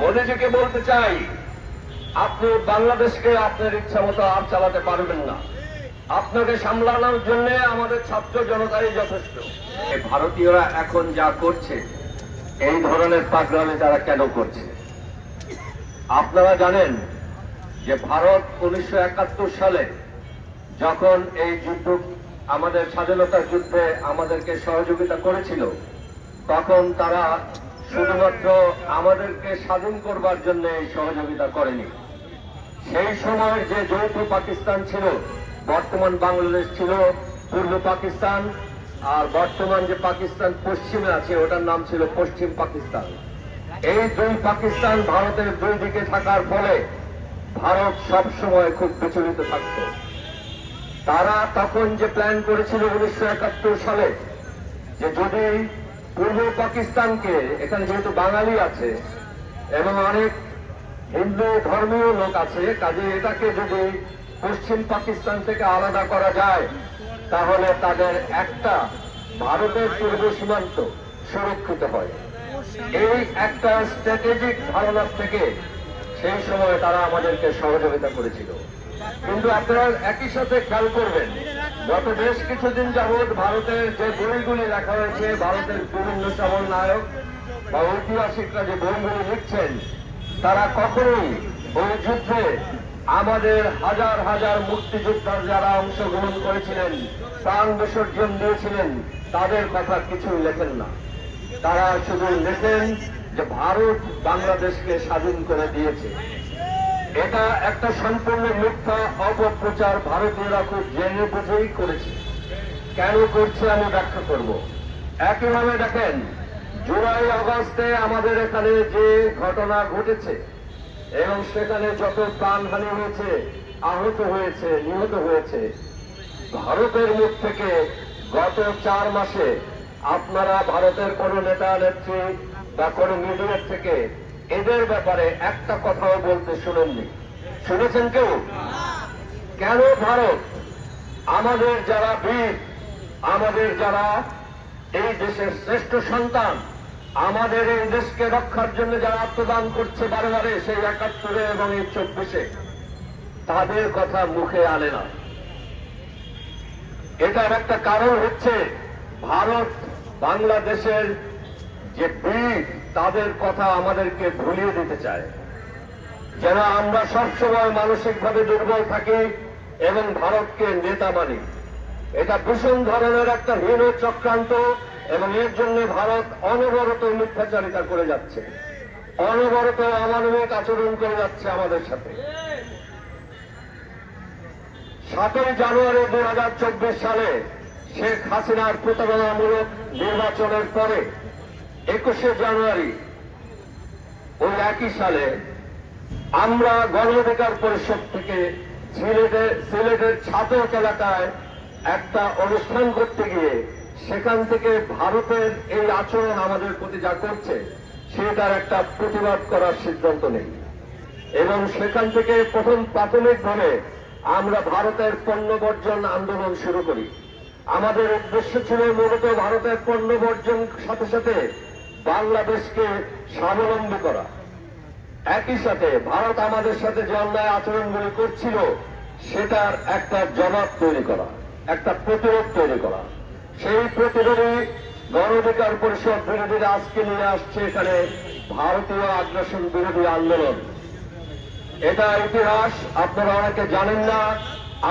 মোদীজিকে বলতে চাই, আপনি বাংলাদেশকে আপনার ইচ্ছা মতো আর চালাতে পারবেন না। আপনাকে সামলানোর জন্য আমাদের ছাত্র জনতাই যথেষ্ট। ভারতীয়রা এখন যা করছে, এই ধরনের পাগলামি তারা কেন করছে? আপনারা জানেন যে ভারত উনিশশো একাত্তর সালে যখন এই যুদ্ধ, আমাদের স্বাধীনতার যুদ্ধে আমাদেরকে সহযোগিতা করেছিল, তখন তারা শুধুমাত্র আমাদেরকে স্বাধীন করবার জন্য এই সহযোগিতা করেনি। সেই সময়ের যে যৌথ পাকিস্তান ছিল, বর্তমান বাংলাদেশ ছিল, পূর্ব পাকিস্তান, আর বর্তমান যে পাকিস্তান পশ্চিমে আছে, ওটার নাম ছিল পশ্চিম পাকিস্তান। এই দুই পাকিস্তান ভারতের দুই দিকে থাকার ফলে ভারত সব সময় খুব বিচলিত থাকতো। তারা তখন যে প্ল্যান করেছিল উনিশশো একাত্তর সালে, যে যদি পূর্ব পাকিস্তানকে, এখানে যেহেতু বাঙালি আছে, এবং অনেক হিন্দু ধর্মীয় লোক আছে, কাজে এটাকে যদি পশ্চিম পাকিস্তান থেকে আলাদা করা যায়, তাহলে তাদের একটা ভারতের পূর্ব সীমান্ত সুরক্ষিত হয়। এই একটা স্ট্র্যাটেজিক ধারণার থেকে সেই সময় তারা আমাদেরকে সহযোগিতা করেছিল। কিন্তু আপনারা একই সাথে খেয়াল করবেন গত বেশ কিছুদিন যাবৎ ভারতের যে বইগুলি লেখা হয়েছে, ভারতের বিভিন্ন নায়ক বা ঐতিহাসিকরা যে বইগুলি লিখছেন, তারা কখনোই ওই যুদ্ধে আমাদের হাজার হাজার মুক্তিযোদ্ধার যারা অংশগ্রহণ করেছিলেন, প্রাণ বিসর্জন দিয়েছিলেন, তাদের কথা কিছুই লেখেন না। তারা শুধু লেখেন যে ভারত বাংলাদেশকে স্বাধীন করে দিয়েছে। এটা একটা সম্পূর্ণ মিথ্যা, অপপ্রচার ভারতীয়রা খুব জেনে বুঝেই করেছে। কেন করছে আমি ব্যাখ্যা করব। একইভাবে দেখেন, জুলাই আগস্টে আমাদের এখানে যে ঘটনা ঘটেছে, এবং সেখানে যত প্রাণহানি হয়েছে, আহত হয়েছে, নিহত হয়েছে, ভারতের মুখ থেকে গত চার মাসে আপনারা ভারতের কোন নেতা, নেত্রী বা কোন মিডিয়ার থেকে এদের ব্যাপারে একটা কথাও বলতে শুনেননি। শুনেছেন কেউ? কেন ভারত? আমাদের যারা বীর, আমাদের যারা এই দেশের শ্রেষ্ঠ সন্তান, আমাদের এই দেশকে রক্ষার জন্য যারা আত্মদান করছে বারে বারে সেই একাত্তরে এবং এই চব্বিশে, তাদের কথা মুখে আনে না। এটার একটা কারণ হচ্ছে ভারত বাংলাদেশের যে বীর তাদের কথা আমাদেরকে ভুলিয়ে দিতে চায়। যেন আমরা সবসময় মানসিকভাবে দুর্বল থাকি এবং ভারতকে নেতা মানি। এটা ভীষণ ধরনের একটা হীন চক্রান্ত এবং এর জন্য ভারত অনবরত মিথ্যাচারিতা করে যাচ্ছে। অনবরত অমানবিক আচরণ করে যাচ্ছে আমাদের সাথে। সাতই জানুয়ারি দুই হাজার চব্বিশ সালে শেখ হাসিনার প্রতারণামূলক নির্বাচনের পরে একুশে জানুয়ারি ওই একই সালে আমরা গণ অধিকার পরিষদ থেকে সিলেটে, সিলেটের ছাতক এলাকায় একটা অনুষ্ঠান করতে গিয়ে সেখান থেকে ভারতের এই আচরণ আমাদের প্রতি যা করছে সেটার একটা প্রতিবাদ করার সিদ্ধান্ত নেই। এবং সেখান থেকে প্রথম প্রাথমিকভাবে আমরা ভারতের পণ্য বর্জন আন্দোলন শুরু করি। আমাদের উদ্দেশ্য ছিল মূলত ভারতের পণ্য বর্জন সাথে সাথে বাংলাদেশকে স্বাবলম্বী করা। একই সাথে ভারত আমাদের সাথে যে অন্যায় আচরণগুলি করছিল, সেটার একটা জবাব তৈরি করা, একটা প্রতিরোধ তৈরি করা। সেই প্রতিরোধী গণ অধিকার পরিষদ বিরোধীরা আজকে নিয়ে আসছে এখানে ভারতীয় আগ্রাসন বিরোধী আন্দোলন। এটা ইতিহাস, আপনারা অনেকে জানেন না।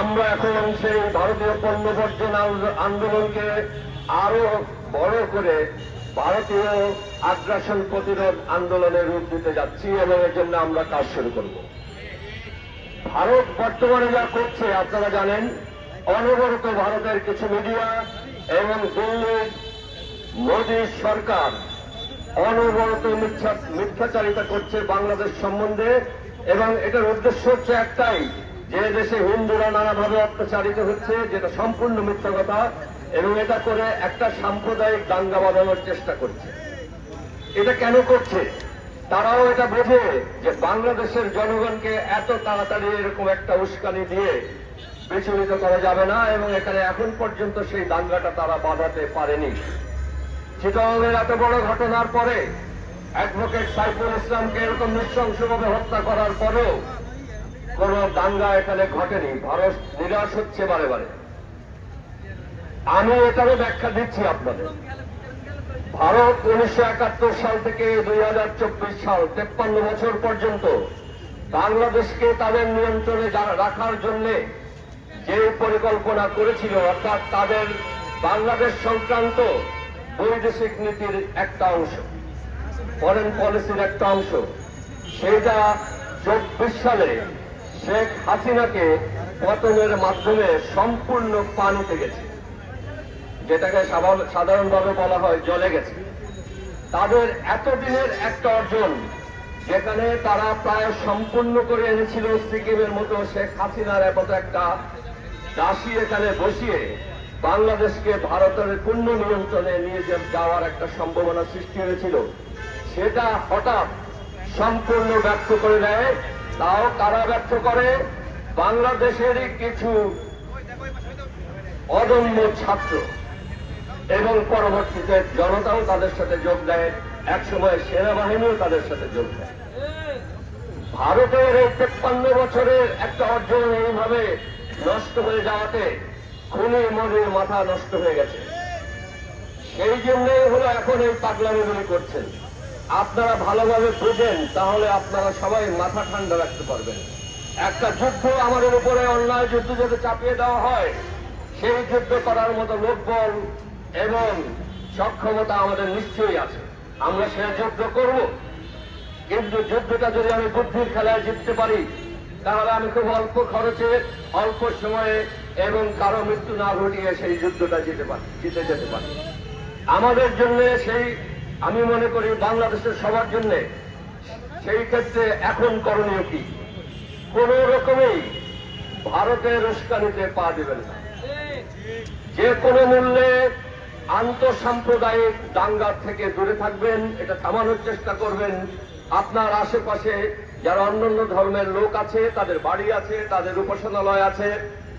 আমরা এখন সেই ভারতীয় পণ্য বর্জন আন্দোলনকে আরও বড় করে ভারতীয় আগ্রাসন প্রতিরোধ আন্দোলনের রূপ দিতে যাচ্ছি এবং এর জন্য আমরা কাজ শুরু করব। ভারত বর্তমানে যা করছে, আপনারা জানেন, অনবরত ভারতের কিছু মিডিয়া এবং দিল্লির মোদী সরকার অনবরত মিথ্যা মিথ্যাচারিতা করছে বাংলাদেশ সম্বন্ধে এবং এটার উদ্দেশ্য হচ্ছে একটাই, যে দেশে হিন্দুরা নানাভাবে অত্যাচারিত হচ্ছে, যেটা সম্পূর্ণ মিথ্যা কথা। এবং এটা করে একটা সাম্প্রদায়িক দাঙ্গা বাঁধানোর চেষ্টা করছে। এটা কেন করছে? তারাও এটা বোঝে যে বাংলাদেশের জনগণকে এত তাড়াতাড়ি এরকম একটা উস্কানি দিয়ে বিচলিত করা যাবে না এবং এখানে এখন পর্যন্ত সেই দাঙ্গাটা তারা বাঁধাতে পারেনি। চিটংয়ের এত বড় ঘটনার পরে অ্যাডভোকেট সাইফুল ইসলামকে এরকম নৃশংসভাবে হত্যা করার পরেও কোন দাঙ্গা এখানে ঘটেনি। ভারত নিরাশ হচ্ছে বারে বারে। আমি এটারও ব্যাখ্যা দিচ্ছি আপনাদের। ভারত উনিশশো একাত্তর সাল থেকে দুই হাজার চব্বিশ সাল, তেপ্পান্ন বছর পর্যন্ত বাংলাদেশকে তাদের নিয়ন্ত্রণে রাখার জন্য যে পরিকল্পনা করেছিল, অর্থাৎ তাদের বাংলাদেশ সংক্রান্ত বৈদেশিক নীতির একটা অংশ ফরেন পলিসির একটা অংশ সেটা চব্বিশ সালে শেখ হাসিনাকে পতনের মাধ্যমে সম্পূর্ণ পানিতে গেছে। যেটাকে সাধারণভাবে বলা হয় জলে গেছে। তাদের এতদিনের একটা অর্জন, যেখানে তারা প্রায় সম্পূর্ণ করে এনেছিল সিকিমের মতো শেখ হাসিনার মতো একটা দাসী এখানে বসিয়ে বাংলাদেশকে ভারতের পূর্ণ নিয়ন্ত্রণে নিয়ে যাওয়ার একটা সম্ভাবনা সৃষ্টি হয়েছিল, সেটা হঠাৎ সম্পূর্ণ ব্যর্থ করে দেয়। তাও কারা ব্যর্থ করে? বাংলাদেশেরই কিছু অদম্য ছাত্র। এবং পরবর্তীতে জনতাও তাদের সাথে যোগ দেয়। একসময় সেনাবাহিনীও তাদের সাথে যোগ দেয়। ভারতের এই তেপ্পান্ন বছরের একটা অর্জন এইভাবে নষ্ট হয়ে যাওয়াতে খুনি মনির মাথা নষ্ট হয়ে গেছে। সেই জন্যই হলো এখন এই পাগলামিগুলি করছেন। আপনারা ভালোভাবে বুঝেন, তাহলে আপনারা সবাই মাথা ঠান্ডা রাখতে পারবেন। একটা যুদ্ধ আমাদের উপরে অন্যায় যুদ্ধ যদি চাপিয়ে দেওয়া হয়, সেই যুদ্ধ করার মতো লোকবল এবং সক্ষমতা আমাদের নিশ্চয়ই আছে। আমরা সে যুদ্ধ করব। কিন্তু যুদ্ধটা যদি আমি বুদ্ধির খেলায় জিততে পারি, তাহলে আমি খুব অল্প খরচে, অল্প সময়ে এবং কারও মৃত্যু না ঘটিয়ে সেই যুদ্ধটা জিতে পারি জিতে যেতে পারি। আমাদের জন্য সেই, আমি মনে করি বাংলাদেশের সবার জন্য সেই ক্ষেত্রে এখন করণীয় কি? কোন রকমেই ভারতের উস্কানিতে পা দেবেন না। যে কোনো মূল্যে আন্তঃসাম্প্রদায়িক দাঙ্গার থেকে দূরে থাকবেন, এটা থামানোর চেষ্টা করবেন। আপনার আশেপাশে যারা অন্যান্য ধর্মের লোক আছে, তাদের বাড়ি আছে, তাদের উপাসনালয় আছে,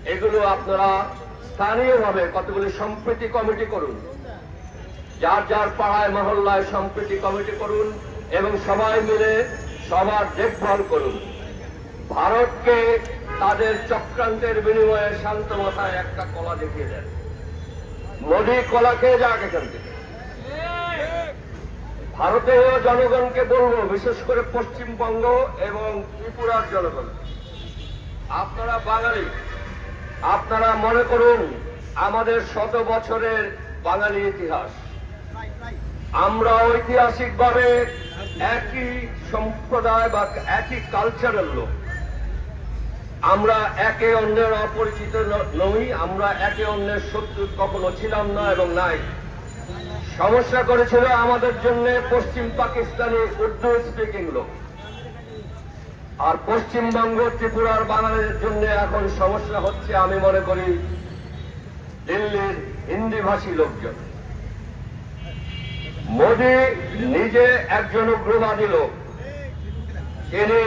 এগুলো আপনারা স্থানীয়ভাবে কতগুলি সম্প্রীতি কমিটি করুন। যার যার পাড়ায়, মহল্লায় সম্প্রীতি কমিটি করুন এবং সবাই মিলে সবার দেখভাল করুন। ভারতকে তাদের চক্রান্তের বিনিময়ে শান্ত মাথায় একটা কলা দেখিয়ে দেন। মোদী কলা খেয়ে যাক থেকে। ভারতীয় জনগণকে বলব, বিশেষ করে পশ্চিমবঙ্গ এবং ত্রিপুরার জনগণ, আপনারা বাঙালি, আপনারা মনে করুন আমাদের শত বছরের বাঙালি ইতিহাস। আমরা ঐতিহাসিকভাবে একই সম্প্রদায় বা একই কালচারের লোক। আমরা একে অন্যের অপরিচিত নই, আমরা একে অন্যের শত্রু কখনো ছিলাম না এবং নাই। সমস্যা করেছিল আমাদের জন্য পশ্চিম পাকিস্তানি উর্দু স্পিকিং লোক। আর পশ্চিমবঙ্গ ত্রিপুরার বাঙালিদের জন্য এখন সমস্যা হচ্ছে, আমি মনে করি, দিল্লির হিন্দিভাষী লোকজন। মোদী নিজে একজন উগ্রবাদী লোক। তিনি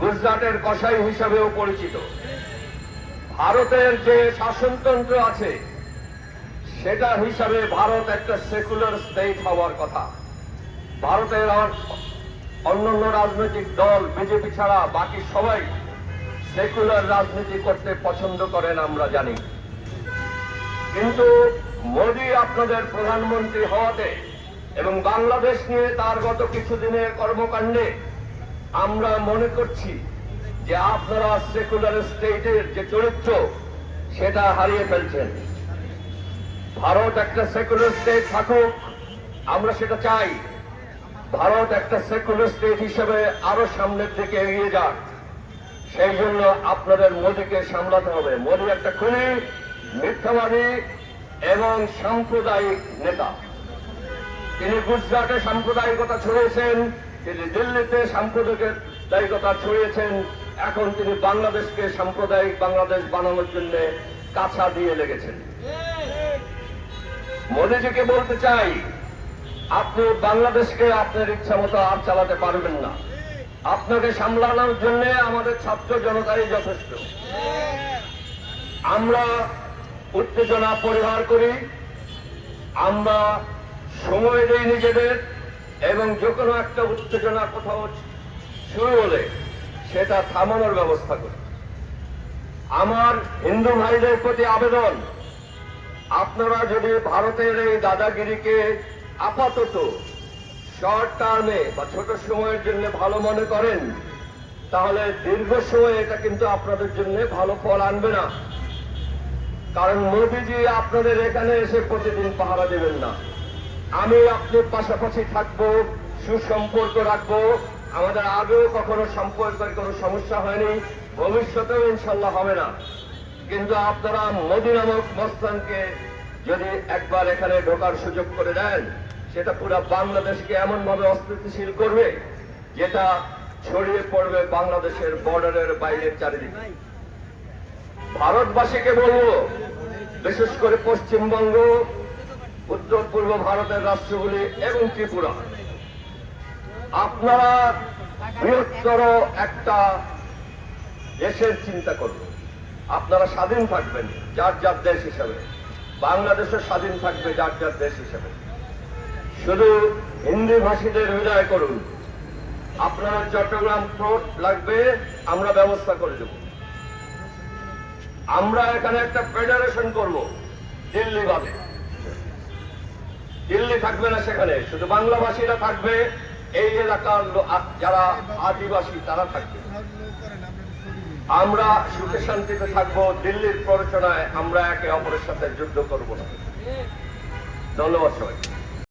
গুজরাটের কসাই হিসাবেও পরিচিত। ভারতের যে শাসনতন্ত্র আছে, সেটা হিসাবে ভারত একটা সেকুলার স্টেট হওয়ার কথা। ভারতের অন্যান্য রাজনৈতিক দল, বিজেপি ছাড়া বাকি সবাই সেকুলার রাজনীতি করতে পছন্দ করেন আমরা জানি। কিন্তু মোদী আপনাদের প্রধানমন্ত্রী হওয়াতে এবং বাংলাদেশ নিয়ে তার গত কিছুদিনের কর্মকাণ্ডে আমরা মনে করছি যে আপনারা সেকুলার স্টেটের যে চরিত্র, সেটা হারিয়ে ফেলছেন। ভারত একটা সেকুলার স্টেট থাকুক, আমরা সেটা চাই। ভারত একটা সেকুলার স্টেট হিসেবে আরও সামনের দিকে এগিয়ে যাক। সেই জন্য আপনাদের মোদীকে সামলাতে হবে। মোদী একটা খুনি, মিথ্যাবাদী এবং সাম্প্রদায়িক নেতা। তিনি গুজরাটে সাম্প্রদায়িকতা ছড়িয়েছেন। তিনি দিল্লিতে সাম্প্রদায়িকতা ছড়িয়েছেন। এখন তিনি বাংলাদেশকে সাম্প্রদায়িক বাংলাদেশ বানানোর জন্য কাছা দিয়ে লেগেছেন। মোদীজিকে বলতে চাই, আপনি বাংলাদেশকে আপনার ইচ্ছা মতো আর চালাতে পারবেন না। আপনাকে সামলানোর জন্য আমাদের ছাত্র জনতাই যথেষ্ট। আমরা উত্তেজনা পরিহার করি। আমরা সময় দিই নিজেদের। এবং যে কোনো একটা উত্তেজনা কোথাও শুরু হলে সেটা থামানোর ব্যবস্থা করি আমার হিন্দু ভাইদের প্রতি আবেদন, আপনারা যদি ভারতের এই দাদাগিরিকে আপাতত শর্ট টার্মে বা ছোট সময়ের জন্য ভালো মনে করেন, তাহলে দীর্ঘ সময় এটা কিন্তু আপনাদের জন্য ভালো ফল আনবে না। কারণ মোদিজি আপনাদের এখানে এসে প্রতিদিন পাহারা দেবেন না। আমি আপনার পাশাপাশি থাকব, সুসম্পর্ক রাখব। আমাদের আগেও কখনো সম্পর্কের কোনো সমস্যা হয়নি, ভবিষ্যতেও ইনশাল্লাহ হবে না। কিন্তু আপনারা মোদী নামক মস্তানকে যদি একবার এখানে ঢোকার সুযোগ করে দেন, সেটা পুরো বাংলাদেশকে এমন ভাবে অস্থিতিশীল করবে, যেটা ছড়িয়ে পড়বে বাংলাদেশের বর্ডারের বাইরের চারিদিকে। ভারতবাসীকে বলব, বিশেষ করে পশ্চিমবঙ্গ উত্তর পূর্ব ভারতের রাষ্ট্রগুলি এবং ত্রিপুরা। আপনারা বৃহত্তর একটা দেশের চিন্তা করবেন আপনারা স্বাধীন থাকবেন, যার যার দেশ হিসাবে। বাংলাদেশও স্বাধীন থাকবে, যার যার দেশ হিসাবে। শুধু হিন্দি ভাষীদের হৃদয় করুন। আপনারা চট্টগ্রাম পোর্ট লাগবে, আমরা ব্যবস্থা করে দেব। আমরা এখানে একটা ফেডারেশন করব, দিল্লি বাদে। দিল্লি থাকবে না সেখানে। শুধু বাংলাভাষীরা থাকবে, এই এলাকার যারা আদিবাসী, তারা থাকবে। আমরা সুখে শান্তিতে থাকব, দিল্লির প্ররোচনায় আমরা একে অপরের সাথে যুদ্ধ করব না। ধন্যবাদ সবাই